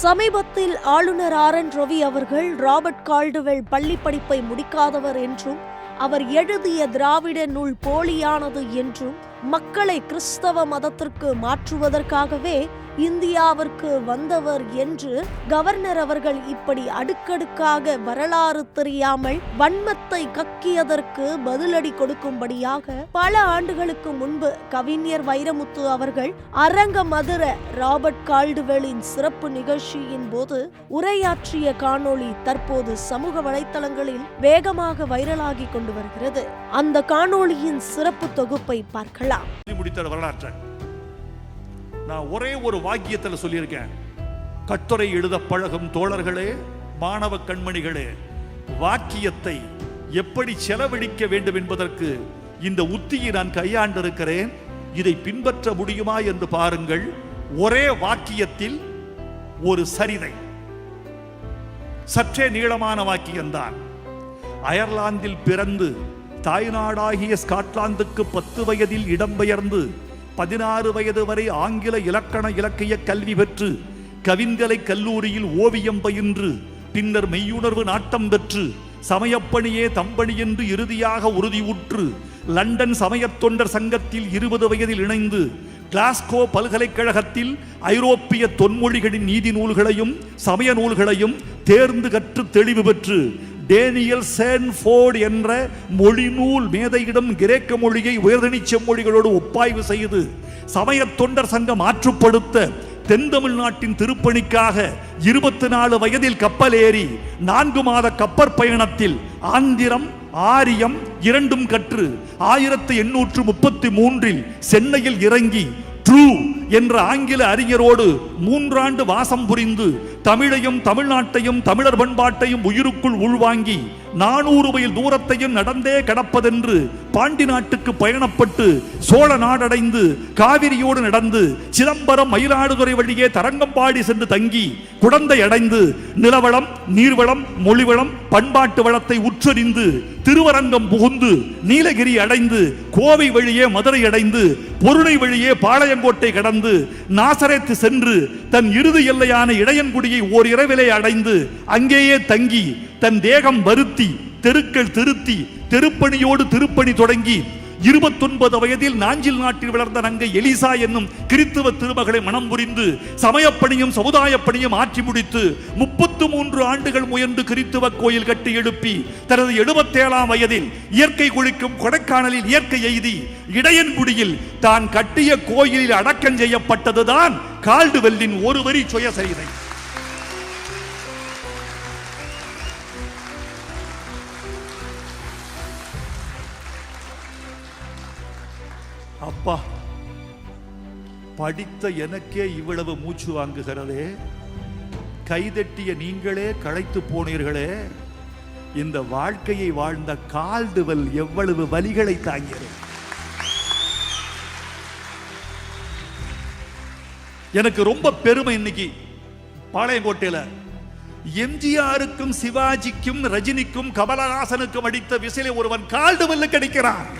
சமீபத்தில் ஆளுநர் R N Ravi அவர்கள் ராபர்ட் கால்டுவெல் பள்ளி படிப்பை முடிக்காதவர் என்றும் அவர் எழுதிய திராவிட நூல் போலியானது என்றும் மக்களை கிறிஸ்தவ மதத்திற்கு மாற்றுவதற்காகவே இந்தியாவிற்கு வந்தவர் என்று கவர்னர் அவர்கள் இப்படி அடுக்கடுக்காக வரலாறு தெரியாமல் வன்மத்தை கக்கியதற்கு பதிலடி கொடுக்கும்படியாக பல ஆண்டுகளுக்கு முன்பு கவிஞர் வைரமுத்து அவர்கள் அரங்க மதுர ராபர்ட் கால்டுவெலின் சிறப்பு நிகழ்ச்சியின் போது உரையாற்றிய காணொளி தற்போது சமூக வலைத்தளங்களில் வேகமாக வைரலாகி கொண்டு வருகிறது. அந்த காணொளியின் சிறப்பு தொகுப்பை பார்க்கலாம். எழுதி முடித்த வரலாற்றை. நான் ஒரே ஒரு வாக்கியத்தில் சொல்லியிருக்கேன். கட்டுரை எழுத பழகும் தோழர்களே மாணவ கண்மணிகளே வாக்கியத்தை எப்படி செலவழிக்க வேண்டும் என்பதற்கு இந்த உத்தியை நான் கையாண்டிருக்கிறேன். இதை பின்பற்ற முடியுமா என்று பாருங்கள். ஒரே வாக்கியத்தில் ஒரு சரிதை. சற்றே நீளமான வாக்கியம்தான். அயர்லாந்தில் பிறந்து தாய்நாடாகிய ஸ்காட்லாந்துக்கு பத்து வயதில் இடம்பெயர்ந்து பதினாறு வயது வரை ஆங்கில இலக்கண இலக்கிய கல்வி பெற்று கவிந்தலை கல்லூரியில் ஓவியம் பயின்று பின்னர் மெய்யுணர்வு நாட்டம் பெற்று சமயப்பணியே தம்பணி என்று இறுதியாக உறுதியுற்று லண்டன் சமயத் தொண்டர் சங்கத்தில் இருபது வயதில் இணைந்து கிளாஸ்கோ பல்கலைக்கழகத்தில் ஐரோப்பிய தொன்மொழிகளின் நீதி நூல்களையும் சமய நூல்களையும் தேர்ந்து கற்று தெளிவு பெற்று டேனியல் சேன்ஃபோர்ட் என்ற மொழிநூல் மேதையிடம் கிரேக்க மொழியை உயர்தனி செம்மொழிகளோடு ஒப்பாய்வு செய்து சமயத் தொண்டர் சங்கம் ஆற்றுப்படுத்த தென் தமிழ்நாட்டின் திருப்பணிக்காக இருபத்தி நாலு வயதில் கப்பல் ஏறி நான்கு மாத கப்பற் பயணத்தில் ஆந்திரம் ஆரியம் இரண்டும் கற்று ஆயிரத்தி எண்ணூற்று முப்பத்தி மூன்றில் சென்னையில் இறங்கி ட்ரூ என்ற ஆங்கில அறிஞரோடு மூன்றாண்டு வாசம் புரிந்து தமிழையும் தமிழ்நாட்டையும் தமிழர் பண்பாட்டையும் உயிருக்குள் உள்வாங்கி நானூறு மைல் தூரத்தையும் நடந்தே கடப்பதென்று பாண்டி நாட்டுக்கு பயணப்பட்டு சோழ நாடடைந்து காவிரியோடு நடந்து சிதம்பரம் மயிலாடுதுறை வழியே தரங்கம்பாடி சென்று தங்கி குடந்தை அடைந்து நிலவளம் நீர்வளம் மொழிவளம் பண்பாட்டு வளத்தை உற்றறிந்து திருவரங்கம் புகுந்து நீலகிரி அடைந்து கோவை வழியே மதுரை அடைந்து பொருளை வழியே பாளையங்கோட்டை கடந்து நாசரேத்து சென்று தன் இறுதி எல்லையான இடையன்குடியை ஓர் இரவிலே அடைந்து அங்கேயே தங்கி தன் தேகம் வருத்தி தெருக்கள் திருத்தி தெருப்பணியோடு திருப்பணி தொடங்கி இருபத்தொன்பது வயதில் நாஞ்சில் நாட்டில் வளர்ந்த நங்கை எலிசா என்னும் கிறித்துவ திருமகளை மனம் புரிந்து சமயப்பணியும் சமுதாயப்பணியும் ஆற்றி முடித்து முப்பத்து மூன்று ஆண்டுகள் முயன்று கிறித்துவ கோயில் கட்டி எழுப்பி தனது எழுபத்தேழாம் வயதில் இயற்கை குளிக்கும் கொடைக்கானலில் இயற்கை எய்தி இடையன்குடியில் தான் கட்டிய கோயிலில் அடக்கம் செய்யப்பட்டதுதான் கால்டுவெல்லின் ஒரு வரி சுயசரிதை. அப்பா படித்த எனக்கே இவ்வளவு மூச்சு வாங்குகிறதே. கைதட்டிய நீங்களே களைத்து போனீர்களே. இந்த வாழ்க்கையை வாழ்ந்த கால்டுவல் எவ்வளவு வலிகளை தாங்கியது. எனக்கு ரொம்ப பெருமை இன்னைக்கு பாளையங்கோட்டையில. எம்ஜிஆருக்கும் சிவாஜிக்கும் ரஜினிக்கும் கமலஹாசனுக்கும் அடித்த விசிலை ஒருவன் கால்டுவல்லுக்கு அடிக்கிறான்.